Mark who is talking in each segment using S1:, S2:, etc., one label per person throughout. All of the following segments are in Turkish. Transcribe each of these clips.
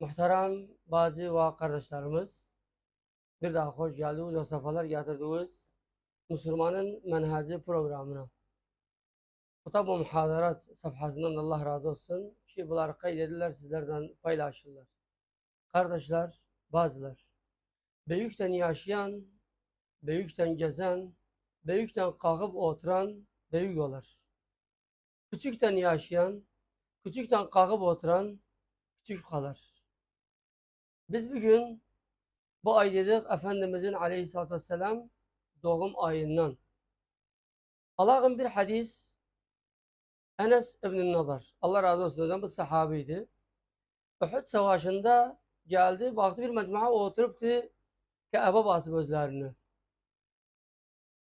S1: Muhterem bazı ve kardeşlerimiz, bir daha hoş geldiniz ve sefalar getirdiniz Müslümanın Menheci programına. Kitab-ı Muhadarat safhasından da Allah razı olsun ki bunları kaydediler sizlerden paylaşırlar. Kardeşler, bazılar, büyükten yaşayan, büyükten gezen, büyükten kalkıp oturan büyük olur. Küçükten yaşayan, küçükten kalkıp oturan küçük kalır. Biz bugün bu ay dedik Efendimizin aleyhissalatü vesselam doğum ayından. Allah'ın bir hadis Enes İbn Nadar. Allah razı olsun ondan bu sahabiydi. Uhud savaşında geldi baktı bir mecmuaya oturuptu Kabe basıp özlerini.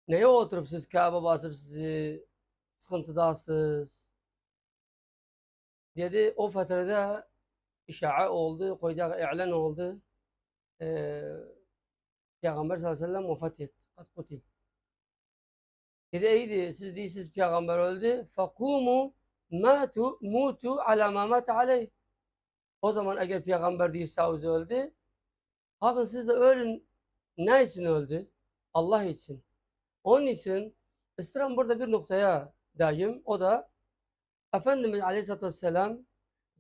S1: Neye oturup siz Kabe basıp sizi sıkıntıdasınız? Dedi o fetrede işa'a oldu, koyacak i'lan oldu. Ee, Peygamber sallallahu aleyhi ve sellem vefat etti. Kat kutil. Dedi iyiydi siz değilsiz peygamber öldü. Fakumu matu mutu ala ma mata aleyh. O zaman eğer peygamber değilse öldü. Bakın siz de ölün. Ne için öldü? Allah için. Onun için isterim burada bir noktaya daim. O da Efendimiz Aleyhisselatü Vesselam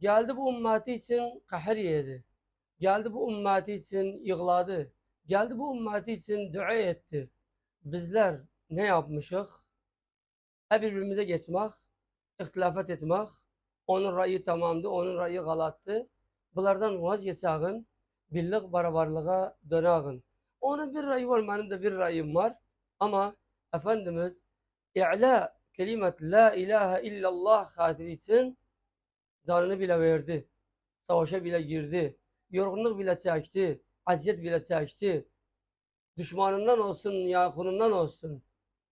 S1: geldi bu ümmeti için kahir yedi. Geldi bu ümmeti için yığladı. Geldi bu ümmeti için dua etti. Bizler ne yapmışık? Hep birbirimize geçmek, ihtilafet etmek. Onun rayı tamamdı, onun rayı galattı. Bunlardan vazgeçeğin, birlik barabarlığa döneğin. Onun bir rayı var, benim de bir rayım var. Ama Efendimiz i'la kelimet la ilahe illallah hatiri için canını bile verdi. Savaşa bile girdi. Yorgunluk bile çekti. Aziyet bile çekti. Düşmanından olsun, yakınından olsun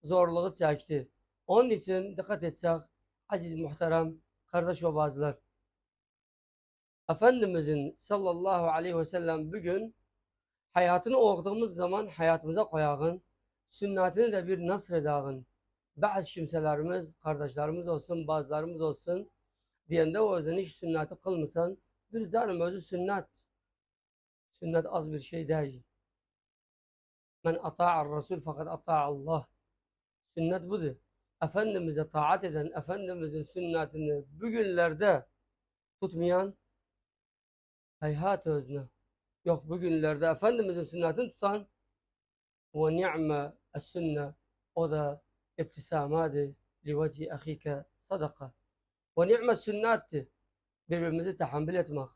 S1: zorluğu çekti. Onun için dikkat etsek aziz muhterem kardeş ve bazılar. Efendimizin sallallahu aleyhi ve sellem bugün hayatını okuduğumuz zaman hayatımıza koyağın, sünnetini de bir nasredağın. Bazı kimselerimiz, kardeşlerimiz olsun, bazılarımız olsun, diyende o yüzden hiç sünneti kılmasan, dur canım özü sünnet. Sünnet az bir şey değil. Men ata'ar Resul fakat ata'allah. Sünnet budur. Efendimiz'e taat eden, Efendimiz'in sünnetini bugünlerde tutmayan hayhat özne. Yok bugünlerde Efendimiz'in sünnetini tutan ve ni'me es-sünne o da ibtisamadi li veci ahike sadaka. Ve ni'me sünnatti birbirimizi tahammül etmek.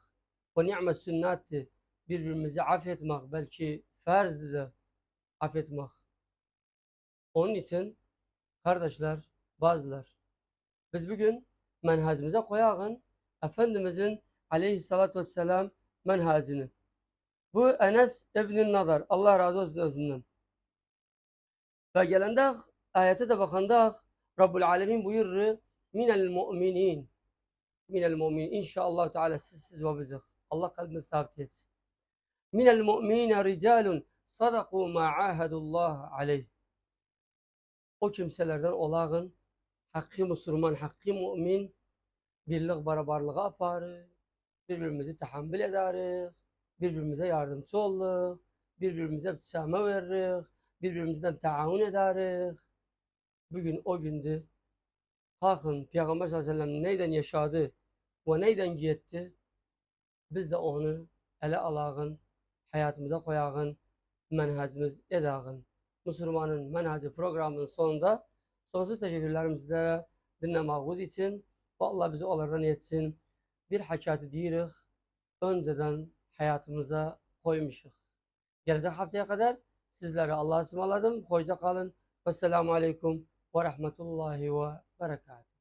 S1: Ve ni'me sünnatti birbirimizi affetmek belki farzdır affetmek. Onun için kardeşler, bazılar biz bugün menhacimize koyağın Efendimizin aleyhissalatü vesselam menhacini. Bu Enes İbn Nadar. Allah razı olsun özünden. Ve gelende ayete de bakanda Rabbul Alemin buyurur minel mu'minin minel mu'minin inşallah Teala sizsiz ve bizik. Allah kalbimizi sabit etsin. Minel mu'minine ricalun sadaku ma ahadullah aleyh. O kimselerden olağın hakkı Müslüman, hakkı mümin birlik barabarlığa aparır. Birbirimizi tahammül ederiz. Birbirimize yardımcı oluruz. Birbirimize ibtisame veririz. Birbirimizden taavun ederiz. Bugün o gündü. Kalkın Peygamber sallallahu aleyhi ve sellem neyden yaşadı ve neyden gitti. Biz de onu ele alağın, hayatımıza koyağın, menhacımız edağın. Müslümanın menhacı programının sonunda sonsuz teşekkürlerimizi dinlememiz için ve Allah bizi onlardan etsin. Bir hakikati diyirik, önceden hayatımıza koymuşuk. Gelecek haftaya kadar sizlere Allah'a ısmarladım. Hoşça kalın. Vesselamu Aleyküm ve Rahmetullahi ve Berekatuhu.